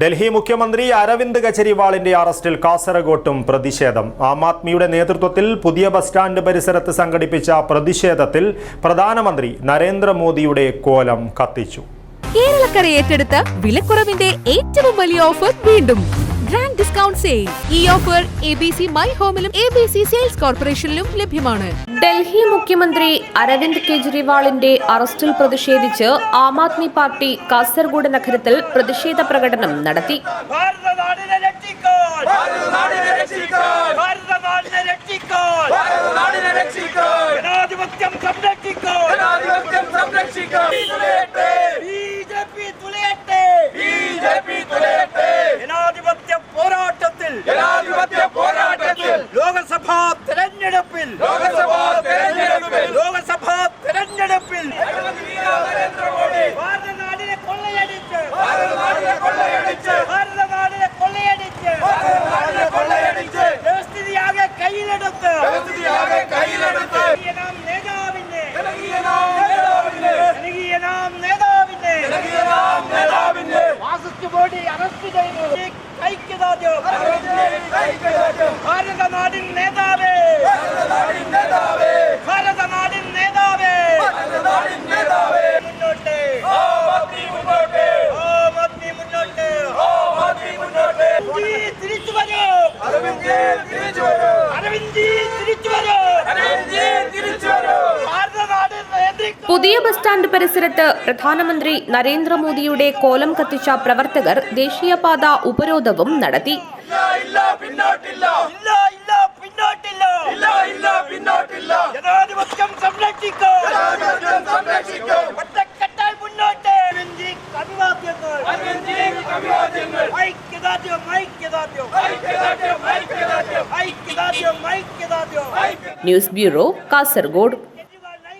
ഡൽഹി മുഖ്യമന്ത്രി അരവിന്ദ് കെജ്രിവാളിന്റെ അറസ്റ്റിൽ കാസർഗോട്ടും പ്രതിഷേധം. ആം ആദ്മിയുടെ നേതൃത്വത്തിൽ പുതിയ ബസ് സ്റ്റാൻഡ് പരിസരത്ത് സംഘടിപ്പിച്ച പ്രതിഷേധത്തിൽ പ്രധാനമന്ത്രി നരേന്ദ്രമോദിയുടെ കോലം കത്തിച്ചു. കേരളക്കര ഏറ്റെടുത്ത വിലക്കുറവിന്റെ ഏറ്റവും വലിയ ഓഫർ വീണ്ടും. ഗ്രാൻഡ് ഡിസ്കൗണ്ട് സെയിൽ ഈ offer A B C my ഹോമിലും A B C sales കോർപ്പറേഷനിലും ലഭ്യമാണ്. ഡൽഹി മുഖ്യമന്ത്രി അരവിന്ദ് കെജ്രിവാളിന്റെ അറസ്റ്റിൽ പ്രതിഷേധിച്ച് ആം ആദ്മി പാർട്ടി കാസർഗോഡ് നഗരത്തിൽ പ്രതിഷേധ പ്രകടനം നടത്തി. ഭാരതനാടിൻ നേതാവേ. ഭാരതനാടിൻ നേതാവേ. മുന്നോട്ട്. തിരിച്ചു വരൂ. അരവിന്ദ് തിരിച്ചു വരൂ. പുതിയ ബസ് സ്റ്റാൻഡ് പരിസരത്ത് പ്രധാനമന്ത്രി നരേന്ദ്രമോദിയുടെ കോലം കത്തിച്ച പ്രവർത്തകർ ദേശീയപാത ഉപരോധവും നടത്തി. ജനാധിപത്യം സംരക്ഷിക്കും ജനാധിപത്യം സംരക്ഷിക്കും ഒറ്റക്കെട്ടായി മുന്നോട്ട് അഭിവാദ്യങ്ങൾ അഭിവാദ്യങ്ങൾ ഐക്യദാർഢ്യം ഐക്യദാർഢ്യം ഐക്യദാർഢ്യം ഐക്യദാർഢ്യം ഐക്യദാർഢ്യം ഐക്യദാർഢ്യം ന്യൂസ് ബ്യൂറോ കാസർഗോഡ്